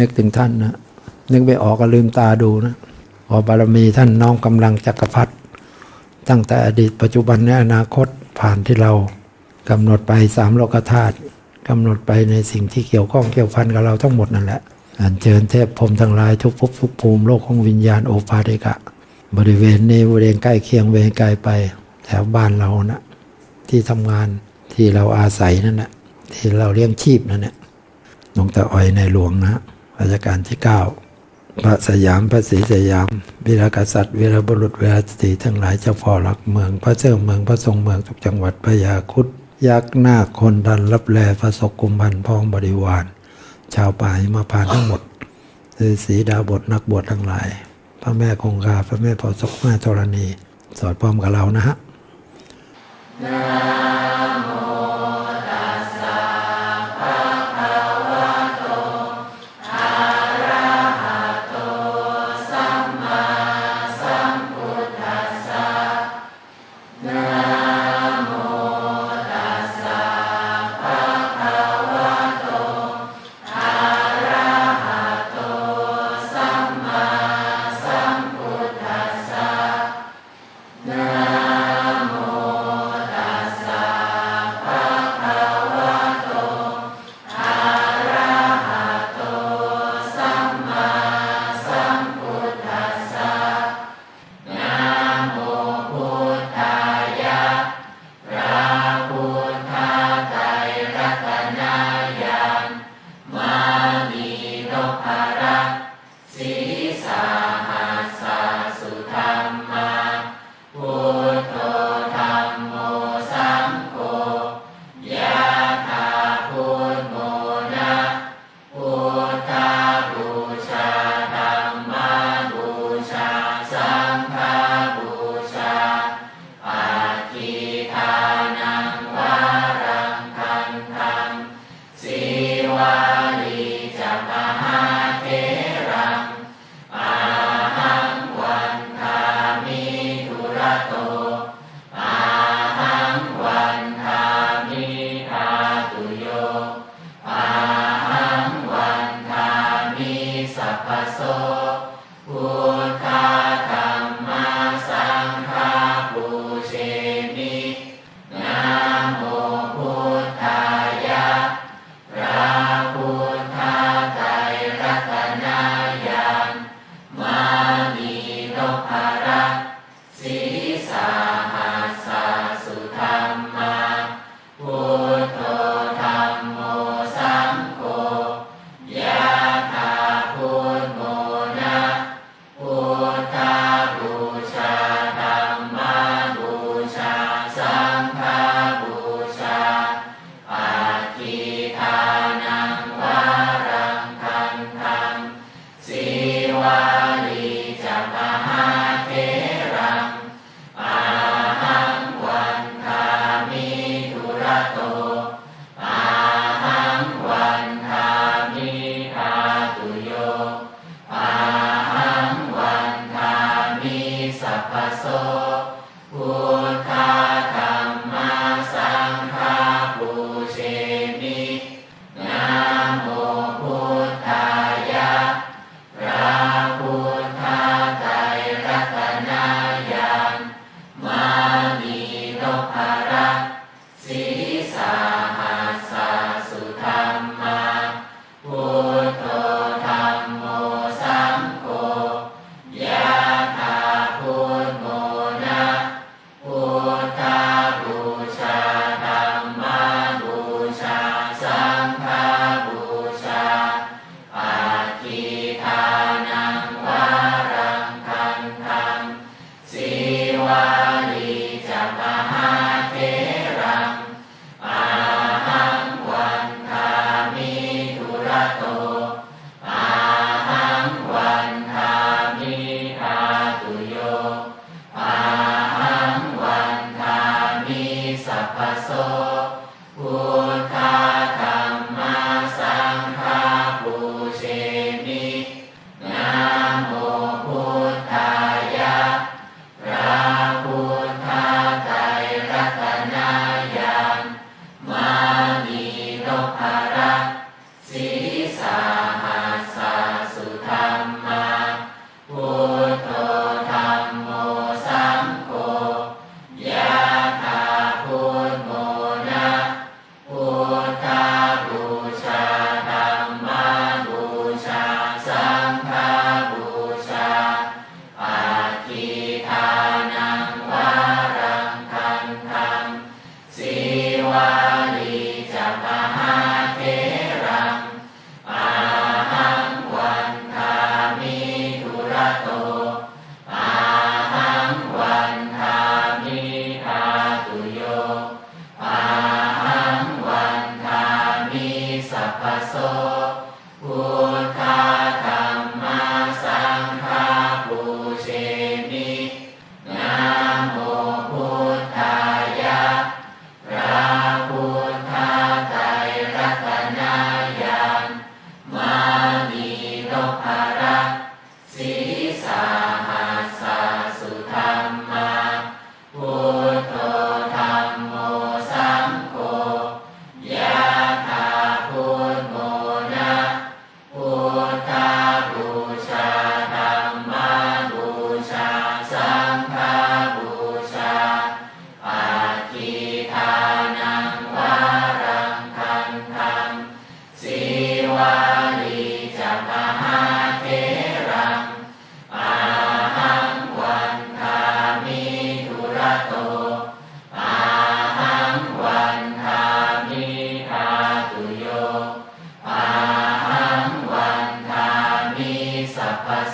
นึกถึงท่านนะนึกไม่ออกก็ลืมตาดูนะขอบารมีท่านน้อมกำลังจักรพรรดิตั้งแต่อดีตปัจจุบันและอนาคตผ่านที่เรากำหนดไปสามโลกธาตุกำหนดไปในสิ่งที่เกี่ยวข้องเกี่ยวพันกับเราทั้งหมดนั่นแหละอัญเชิญเทพพรมทั้งหลายทุกภพทุกภูมิโลกของวิญญาณโอภาริกะ บริเวณนี้บริเวณใกล้เคียงเวรไกลไป แถวบ้านเรานะที่ทำงานที่เราอาศัยนั่นแหละที่เราเลี้ยงชีพนั่นแหละหลวงตาอ้อยในหลวงนะ รัชกาลที่เก้าพระสยามพระศรีสยาม วีรกษัตริย์วีรบุรุษวีรสตรีทั้งหลายเจ้าพ่อหลักเมือง พระเจ้าเมืองพระทรงเมืองทุกจังหวัดพระยาคุดยักษ์หน้าคนดันรับแลพระศกุมพันพ้องบริวาร ชาวป่าหิมาพานทั้งหมดฤาษีดาบทนักบวชทั้งหลาย พระแม่คงคาพระแม่พอศกแม่ธรณี สอดพร้อมกับเรานะฮะน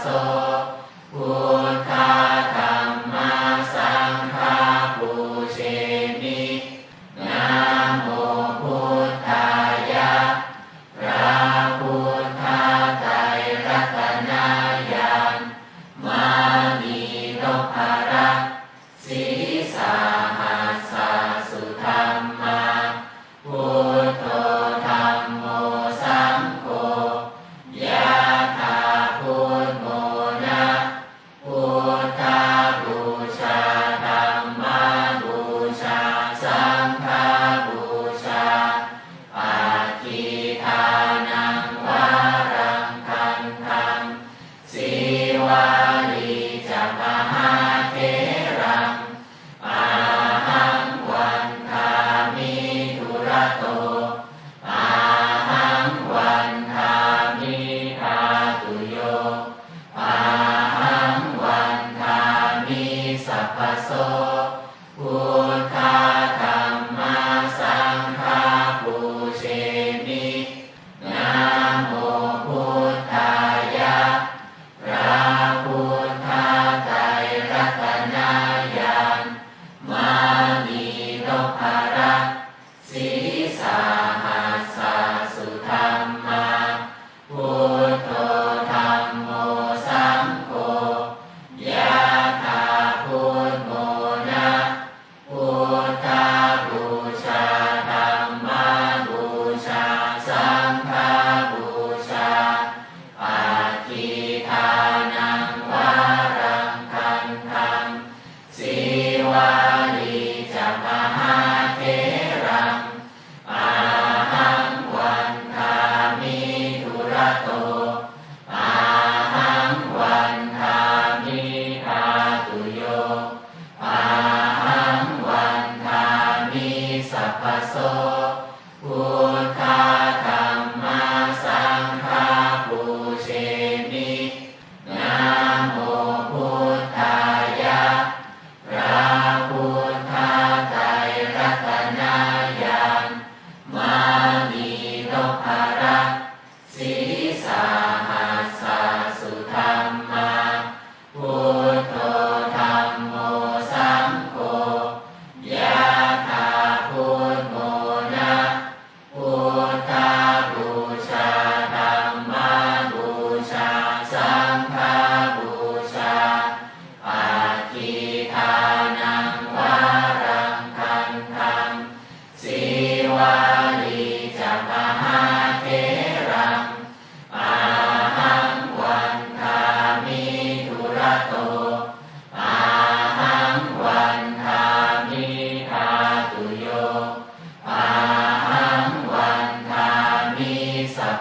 โส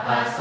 ปโส